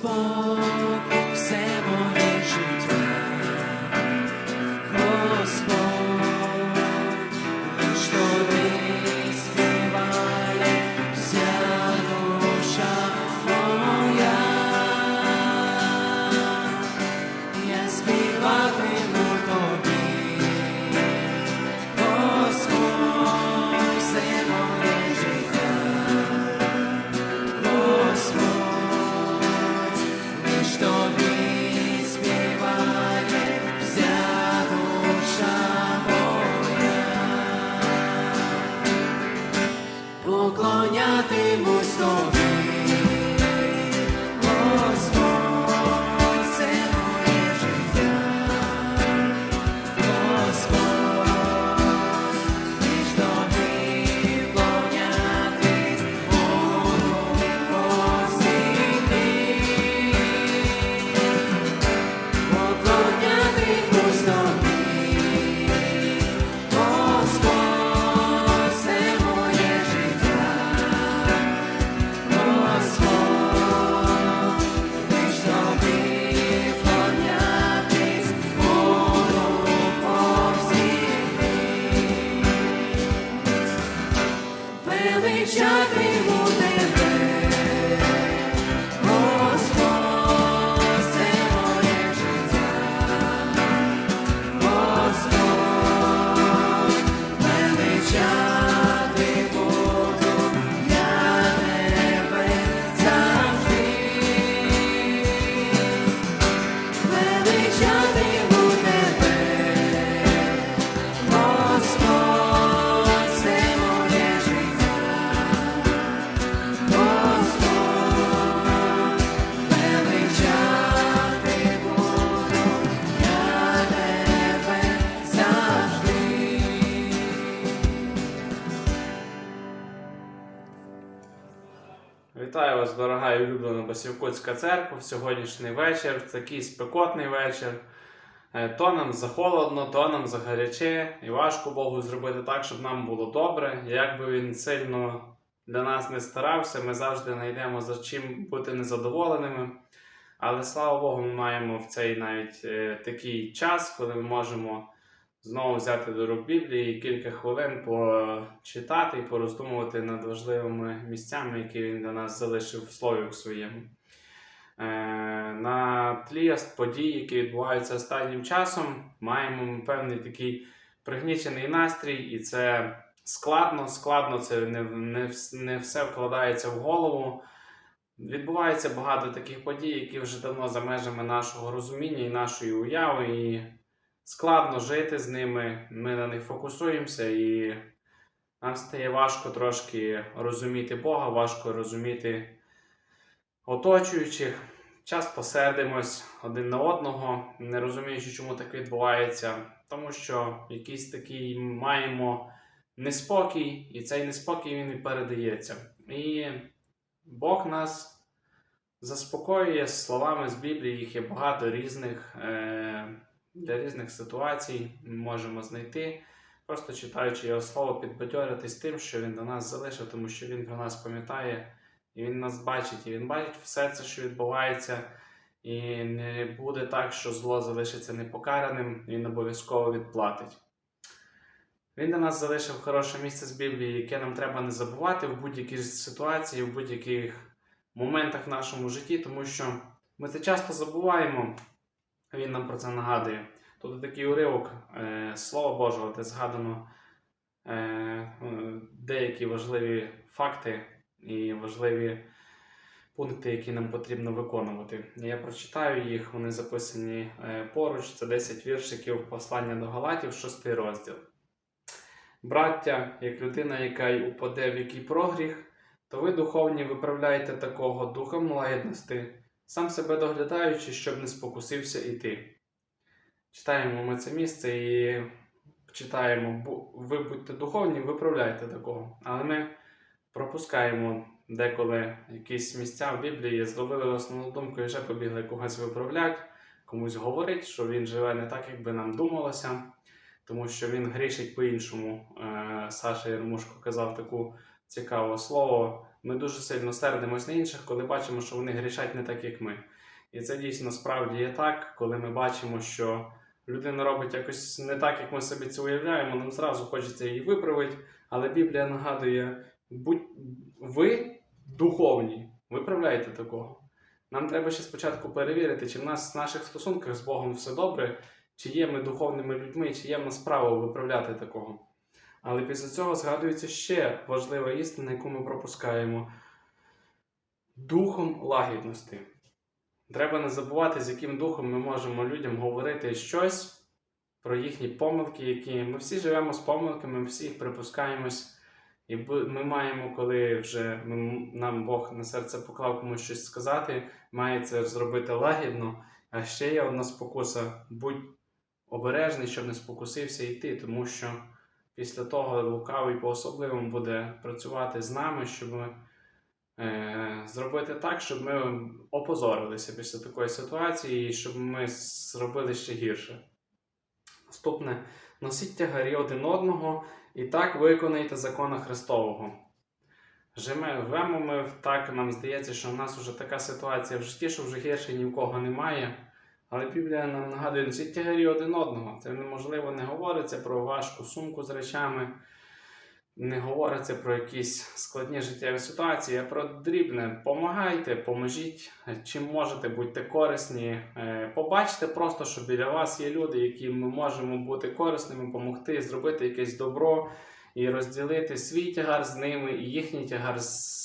smile. Вітаю вас, дорога і улюблена Басівкутська церква. Сьогоднішній вечір, такий спекотний вечір. Е, То нам захолодно, то нам загаряче, і важко Богу зробити так, щоб нам було добре. Як би він сильно для нас не старався, ми завжди знайдемо за чим бути незадоволеними. Але слава Богу, ми маємо в цей навіть е, такий час, коли ми можемо знову взяти до рук Біблії і кілька хвилин почитати і пороздумувати над важливими місцями, які він для нас залишив в слові своєму. Е, На тлі подій, які відбуваються останнім часом, маємо певний такий пригнічений настрій, і це складно, складно, це не, не, не все вкладається в голову. Відбувається багато таких подій, які вже давно за межами нашого розуміння і нашої уяви, і складно жити з ними. Ми на них фокусуємося, і нам стає важко трошки розуміти Бога, важко розуміти оточуючих. Часто сердимось один на одного, не розуміючи, чому так відбувається, тому що якийсь такий маємо неспокій, і цей неспокій він і передається. І Бог нас заспокоює словами з Біблії, їх є багато різних е, для різних ситуацій. Можемо знайти, просто читаючи його слово, підбадьоритись тим, що він до нас залишив, тому що він про нас пам'ятає, і він нас бачить, і він бачить все це, що відбувається. І не буде так, що зло залишиться непокараним, він обов'язково відплатить. Він для нас залишив хороше місце з Біблії, яке нам треба не забувати в будь-якій ситуації, в будь-яких моментах в нашому житті, тому що ми це часто забуваємо. Він нам про це нагадує. Тут такий уривок е, Слова Божого, де згадано е, е, деякі важливі факти і важливі пункти, які нам потрібно виконувати. Я прочитаю їх, вони записані поруч. Це 10 віршиків послання до Галатів, 6 розділ. Браття, як людина, яка й упаде в який прогріх, то ви, духовні, виправляєте такого духом лагідності, сам себе доглядаючи, щоб не спокусився і. Читаємо ми це місце і читаємо, ви будьте духовні, виправляйте такого. Але ми пропускаємо деколи якісь місця в Біблії, зловили основну думку і вже побігли когось виправляти, комусь говорить, що він живе не так, як би нам думалося, тому що він грішить по-іншому. Е, Саша Єрмушко казав таку цікаве слово Ми дуже сильно сердимось на інших, коли бачимо, що вони грішать не так, як ми. І це дійсно справді є так, коли ми бачимо, що людина робить якось не так, як ми собі це уявляємо, нам зразу хочеться її виправити. Але Біблія нагадує, будь ви духовні, виправляйте такого. Нам треба ще спочатку перевірити, чи в нас в наших стосунках з Богом все добре, чи є ми духовними людьми, чи є в нас право виправляти такого. Але після цього згадується ще важлива істина, яку ми пропускаємо духом лагідності. Треба не забувати, з яким духом ми можемо людям говорити щось про їхні помилки, які ми всі живемо з помилками, ми всі їх припускаємось. І ми маємо, коли вже нам Бог на серце поклав комусь щось сказати, має це зробити лагідно. А ще є одна спокуса: будь обережний, щоб не спокусився йти, тому що після того лукавий по-особливому буде працювати з нами, щоб е, зробити так, щоб ми опозорилися після такої ситуації, і щоб ми зробили ще гірше. Наступне носіть тягарі один одного і так виконайте закона Христового. Живемо ми так, нам здається, що в нас вже така ситуація в житті, що вже гірше ні в кого немає. Але Біблія нам нагадує, носіть тягарі один одного. Це неможливо, не говориться про важку сумку з речами, не говориться про якісь складні життєві ситуації, а про дрібне. Помагайте, поможіть, чим можете, будьте корисні. Е, Побачте просто, що біля вас є люди, яким ми можемо бути корисними, допомогти, зробити якесь добро і розділити свій тягар з ними, і їхній тягар з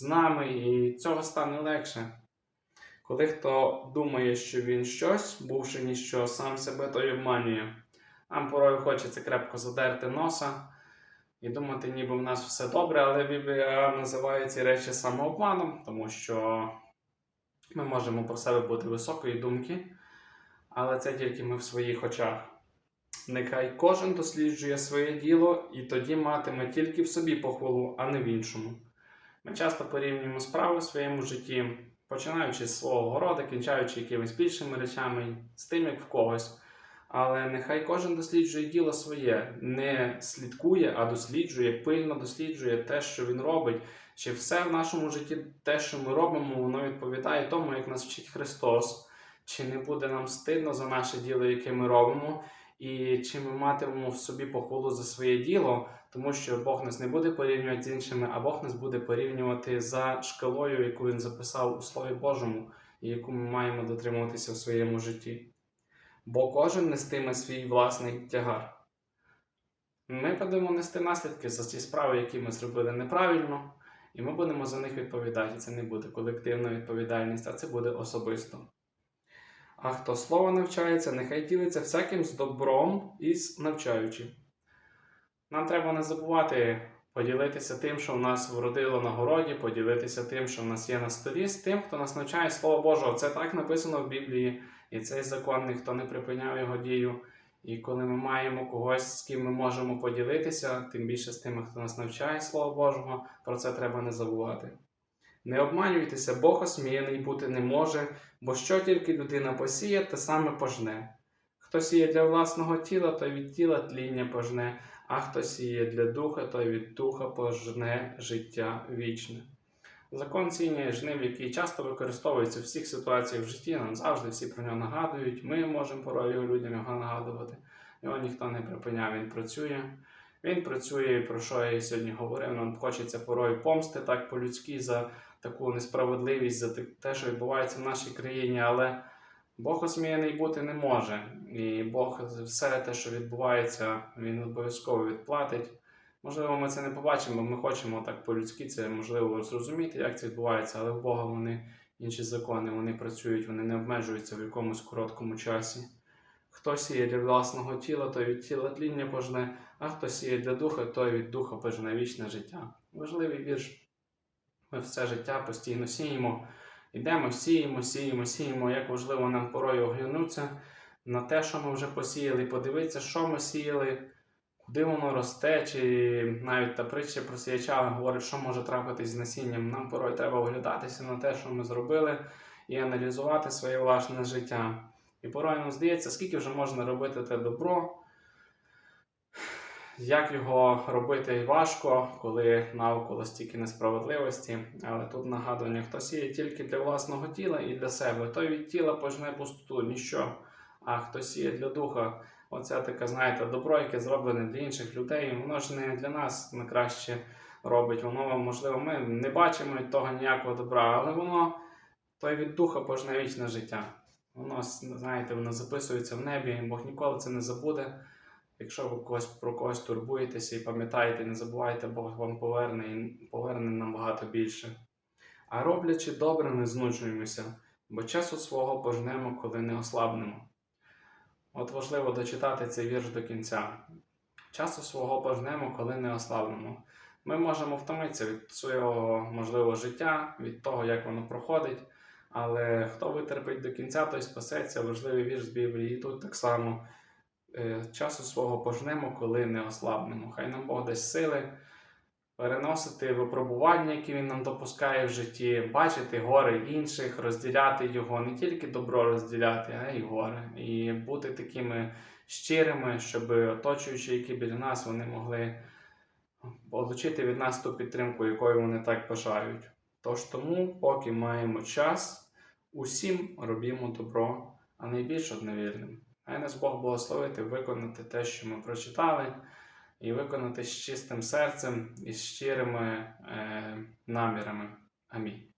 з нами, і цього стане легше. Коли хто думає, що він щось, бувши ніщо, сам себе той обманює. Нам порою хочеться крепко задерти носа і думати, ніби в нас все добре, але Біблія називає ці речі самообманом, тому що ми можемо про себе бути високої думки, але це тільки ми в своїх очах. Нехай кожен досліджує своє діло і тоді матиме тільки в собі похвалу, а не в іншому. Ми часто порівнюємо справи в своєму житті, починаючи з свого города, кінчаючи якимись більшими речами, з тим, як в когось. Але нехай кожен досліджує діло своє, не слідкує, а досліджує, пильно досліджує те, що він робить. Чи все в нашому житті, те, що ми робимо, воно відповідає тому, як нас вчить Христос, чи не буде нам стидно за наше діло, яке ми робимо, і чи ми матимемо в собі похвалу за своє діло, тому що Бог нас не буде порівнювати з іншими, а Бог нас буде порівнювати за шкалою, яку він записав у Слові Божому, і яку ми маємо дотримуватися в своєму житті. Бо кожен нестиме свій власний тягар. Ми будемо нести наслідки за ті справи, які ми зробили неправильно, і ми будемо за них відповідати. Це не буде колективна відповідальність, а це буде особисто. А хто слова навчається, нехай ділиться всяким з добром із навчаючим. Нам треба не забувати поділитися тим, що в нас вродило на городі, поділитися тим, що в нас є на столі, з тим, хто нас навчає Слово Божого. Це так написано в Біблії, і цей закон ніхто не припиняв його дію. І коли ми маємо когось, з ким ми можемо поділитися, тим більше з тими, хто нас навчає Слово Божого, про це треба не забувати. Не обманюйтеся, Бог осміяний бути не може, бо що тільки людина посіє, те саме пожне. Хто сіє для власного тіла, той від тіла тління пожне, а хто сіє для духа, той від духа пожне життя вічне. Закон сіння жнив, який часто використовується в всіх ситуаціях в житті, нам завжди всі про нього нагадують. Ми можемо порою людям його нагадувати. Його ніхто не припиняв, він працює. Він працює, про що я сьогодні говорив. Нам хочеться порою помсти так по-людськи за таку несправедливість, за те, що відбувається в нашій країні, але Бог осміяний бути не може. І Бог все те, що відбувається, він обов'язково відплатить. Можливо, ми це не побачимо, бо ми хочемо так по-людськи це можливо зрозуміти, як це відбувається, але в Бога вони інші закони, вони працюють, вони не обмежуються в якомусь короткому часі. Хто сіє для власного тіла, той від тіла тління пожне, а хто сіє для духа, той від духа пожне вічне життя. Важливий вірш. Ми все життя постійно сіємо, йдемо, сіємо, сіємо, сіємо. Як важливо нам порою оглянутися на те, що ми вже посіяли, подивитися, що ми сіяли, куди воно росте, чи навіть та притча про сіяча говорить, що може трапитись з насінням. Нам порой треба оглядатися на те, що ми зробили, і аналізувати своє власне життя. І порой нам здається, скільки вже можна робити те добро, Як його робити важко, коли навколо стільки несправедливості, але тут нагадування, хто сіє тільки для власного тіла і для себе, той від тіла пожне пустоту, ніщо. А хто сіє для духа, оце таке, знаєте, добро, яке зроблене для інших людей, воно ж не для нас на краще робить. Воно, можливо, ми не бачимо від того ніякого добра, але воно той від духа пожне вічне життя. Воно, знаєте, воно записується в небі, Бог ніколи це не забуде. Якщо ви когось про когось турбуєтеся і пам'ятаєте, не забувайте, Бог вам поверне і поверне нам багато більше. А роблячи добре, не знуджуємося, бо часу свого пожнемо, коли не ослабнемо. От важливо дочитати цей вірш до кінця. Часу свого пожнемо, коли не ослабнемо. Ми можемо втомитися від свого можливого життя, від того, як воно проходить. Але хто витерпить до кінця, той спасеться. Важливий вірш з Біблії. І тут так само часу свого пожнемо, коли не ослабнемо. Хай нам Бог дасть сили переносити випробування, які він нам допускає в житті, бачити гори інших, розділяти його, не тільки добро розділяти, а й горе. І бути такими щирими, щоб оточуючі, які біля нас, вони могли отримати від нас ту підтримку, якою вони так бажають. Тож тому, поки маємо час, усім робімо добро, а найбільше одновірним. Хай нас Бог благословити виконати те, що ми прочитали, і виконати з чистим серцем і з щирими е, намірами. Амінь.